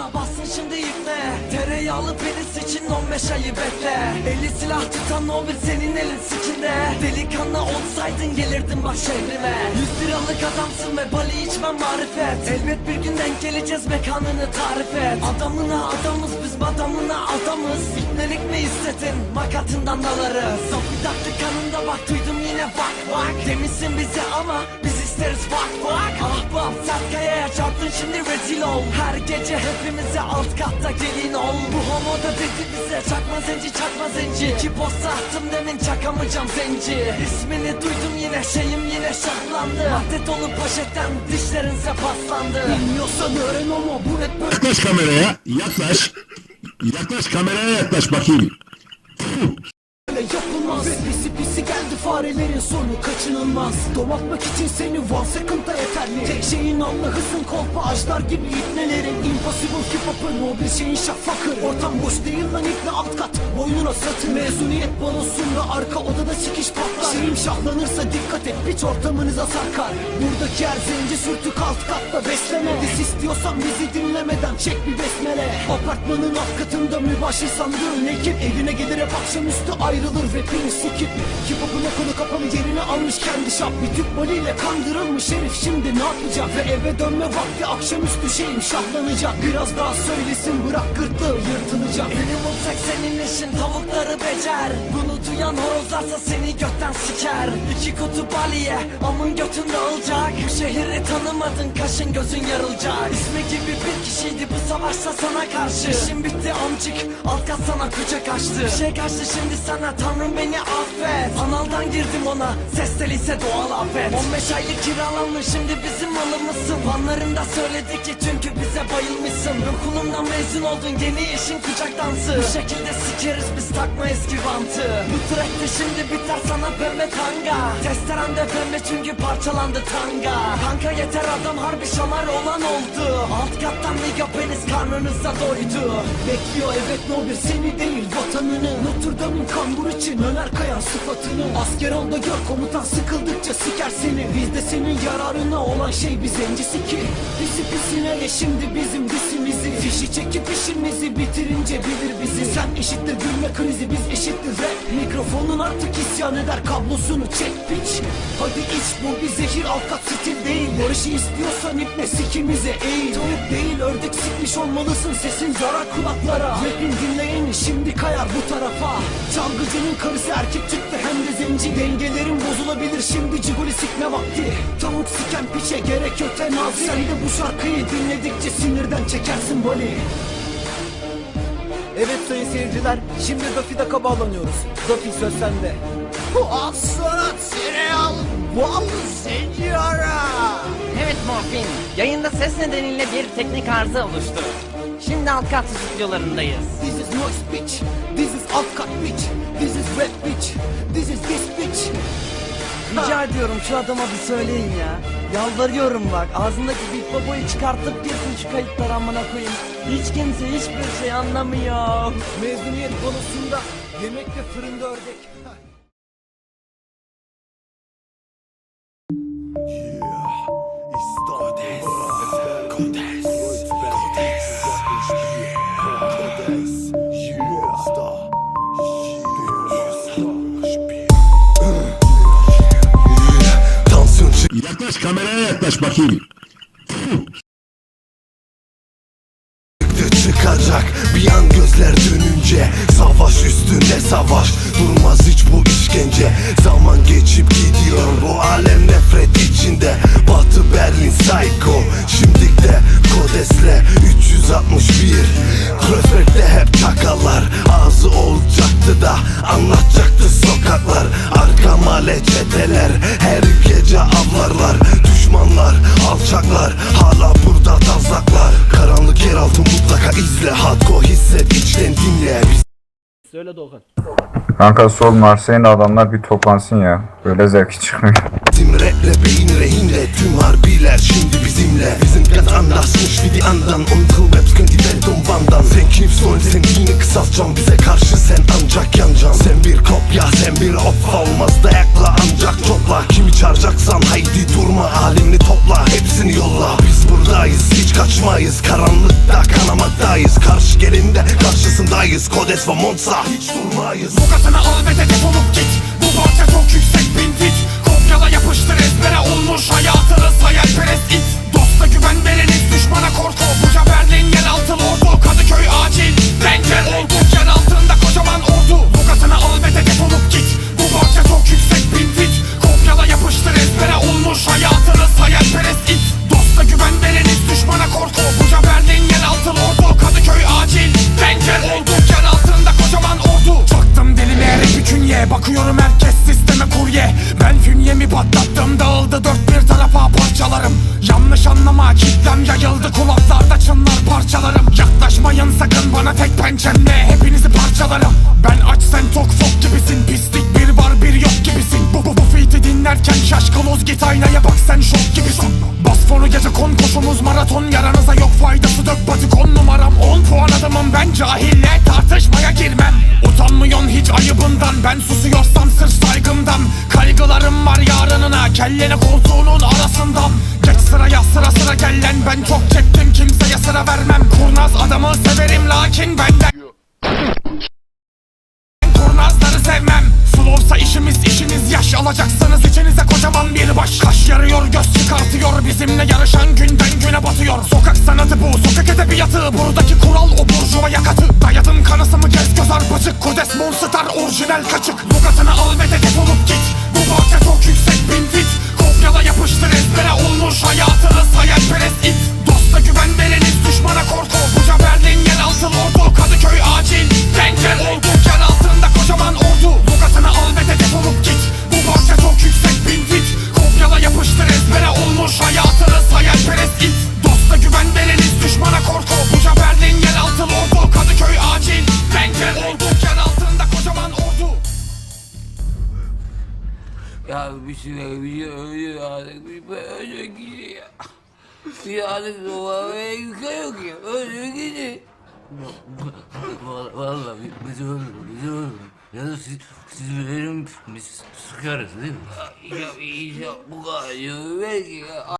Bana bassın şimdi ipne Tereyağlı penis için 15 ayı bekle. Eli silah tutan bir senin elin sikinde. Delikanlı olsaydın gelirdin bak şehrime. 100 liralık adamsın ve bali içmem marifet. Elbet bir gün denk geleceğiz mekanını tarif et. Adamına adamız biz adamına adamız. İpnelik mi istedin makatından dalarız. Zapidatlı kanında bak duydum yine bak bak. Demişsin bize ama biz isteriz bak bak Ahbap sert kayaya çarptın şimdi rezil ol Her gece hepimize alt katta gelin ol Bu homo da dedi bize çakma zenci çakma zenci İki posta attım demin çakamayacağım zenci İsmini duydum yine şeyim yine şahlandı Madde dolu poşetten dişlerinse paslandı Bilmiyorsan öğren homo bu hep böyle Yaklaş kameraya. Yaklaş. Yaklaş kameraya yaklaş bakayım. Pisi geldi farelerin sonu kaçınılmaz. Domatmak için seni one second'da yeterli. Tek şeyin Allah'ısın kolpa ağaçlar gibi ipnelerin Impossible keep up'ın o bir şeyin şafakır Ortam boş değil lan ipne alt kat. Boynuna satın. Mezuniyet balosunda arka odada sikiş patlar. Şeyim şahlanırsa dikkat et piç ortamınıza sarkar Buradaki her zenci sürtük alt katta. Besleme Dis istiyorsan bizi dinlemeden. Çek bir besmele Apartmanın alt katında mübaşir sandığın ekip. Evine gelir hep akşamüstü ayrılır rapini sikip. Kipop'un konu kapalı yerini almış kendi şap. Bir tüp baliyle kandırılmış herif şimdi ne yapacak? Ve eve dönme vakti akşamüstü şeyim şahlanacak. Biraz daha söylesin bırak gırtlağı yırtılacak. Benim olacak senin işin tavukları becer. Bunu duyan horozlarsa seni götten siker. İki kutu baliye amın götün dağılacak Bu şehri tanımadın kaşın gözün yarılacak. İsmi gibi bir kişiydi bu savaşta sana karşı. İşim bitti amcık alt kat sana kucak açtı. Bir şey kaçtı şimdi sana tanrım beni affet. Analdan girdim ona ses deliyse doğal afet. 15 aylık kiralanmış şimdi bizim malımızsın Fanlarında söyledi ki çünkü bize bayılmışsın. Okulumdan mezun oldun yeni işin kucak dansı. Bu şekilde sikeriz biz takma eski bantı Bu trackte şimdi biter sana pembe tanga. Testerende pembe çünkü parçalandı tanga. Kanka yeter adam harbi şamar olan oldu. Alt kattan liga penis karnınıza doydu Bekliyor evet no bir seni değil vatanını. Notre Dame'in kambur için öner kayan sıfatını. Asker ol da gör komutan sıkıldıkça siker seni. Bizde senin yararına olan şey bir zencisi ki. Pisi pisine ye şimdi bizim disimizi. Fişi çekip işimizi bitirince bilir bizi. Sen eşittir gülme krizi biz eşittir. Rap Mikrofonun artık isyan eder kablosunu. Çek piç. Hadi iç bu bir zehir alkat stil değil Barışı istiyorsan ipne sikimize eğil Tavuk değil ördek sikmiş olmalısın sesin zarar kulaklara Rapin dinleyeni şimdi kayar bu tarafa Çalgıcının karısı erkek çıktı hem de zenci Dengelerin bozulabilir şimdi cigoli sikme vakti Tavuk siken piçe gerek yok tenazi Sen de bu şarkıyı dinledikçe sinirden çekersin bali Evet sayın seyirciler, şimdi Daffy Duck'a bağlanıyoruz. Daffy söz sende. Az sonra seni al. Bal senyora. Morfin, yayında ses nedeniyle bir teknik arıza oluştu. Şimdi alt kat stüdyolarındayız. This is noise bitch This is alt cut bitch This is rap bitch This is this bitch Rica ediyorum şu adama bir söyleyin ya. Yalvarıyorum bak ağzındaki Big Babo'yu çıkartıp girsin şu kayıtları amına koyayım. Hiç kimse hiçbir şey anlamıyor. Mezuniyet balosunda yemekte fırında ördek. Yaklaş bakayım. çıkacak Bir an gözler dönünce. Savaş üstüne savaş Durmaz hiç bu işkence. Zaman geçip gidiyor Bu alem nefret içinde. Batı Berlin Psycho Şimdikte Kodes'le 361 Kreuzberg'de hep çakallar Ağzı olacaktı da Anlatacaktı sokaklar. Arka mahalle çeteler Her gece avlarlar Düşmanlar alçaklar Hala burada tazlaklar. Karanlık yeraltı mutlaka izle Hardcore hisset içten dinle. Biz Söyle Doğan. Kanka sol Marseille'in adamlar bir toplansın ya. Böyle zevki çıkmıyor. Bizim raple beyin rehinde Tüm harbiler şimdi bizimle. Sind ganz anders nicht wie die anderen Unsere Raps können die Welt umwandern Sen kimsin sen dini kısaltacaksın Bize karşı sen ancak yanacaksın Sen bir kol top ya sen bir opfa olmaz dayakla ancak çokla Kimi çağıracaksan haydi kaçmayız karanlıkta kanamaktayız. Karşı gelinde karşısındayız. Kodes ve Monza. Hiç durmayız. Tokatını al ve de defolup git. Bu parça çok yüksek bin fit Kopyala yapıştır ezbere olmuş hayatınız hayalperest it Dosta güven vereniz düşmana korku. Buca Berlin yer altı ordu Kadıköy acil Denker olduk pençemle hepinizi parçalarım. Ben aç sen tok fok gibisin. Pislik bir var bir yok gibisin. Bu bu bu feat'i dinlerken şaşkaloz git aynaya bak sen şok gibisin. Bas fonu gece kon koşumuz maraton yaranıza yok faydası. Dök batık on numaram 10 puan adamım. Ben cahille tartışmaya girmem. Utanmıyorsun hiç ayıbından. Ben susuyorsam sırf saygımdan. Kaygılarım var yarınına kellene koltuğunun arasından. Geç sıraya sıra sıra gellen ben çok Kurnaz adamı severim lakin benden Kurnazları sevmem. Flowsa işimiz işiniz yaş alacaksınız. İçinize kocaman bir baş. Kaş yarıyor göz çıkartıyor. Bizimle yarışan günden güne batıyor. Sokak sanatı bu sokak edebiyatı. Buradaki kural o burjuva yakatı. Dayadım kanısımı gez göz arpacık? Kodes monster orijinal kaçık. Lukatını al ve de defolup git. Bu parça çok yüksek bin fit. Kopyala yapıştır ezbere olmuş hayatınız hayalperest it. Dosta Bir şey şey artık bir şey öyle gidiyor. Bir artık duvaraya yıka yok ya öyle gidiyor. Vallahi, vallahi biz ölürüz, biz ölürüz. Ya da siz, siz verin, biz sıkarız değil mi? Ya, ya, ya bu kadar belki ya.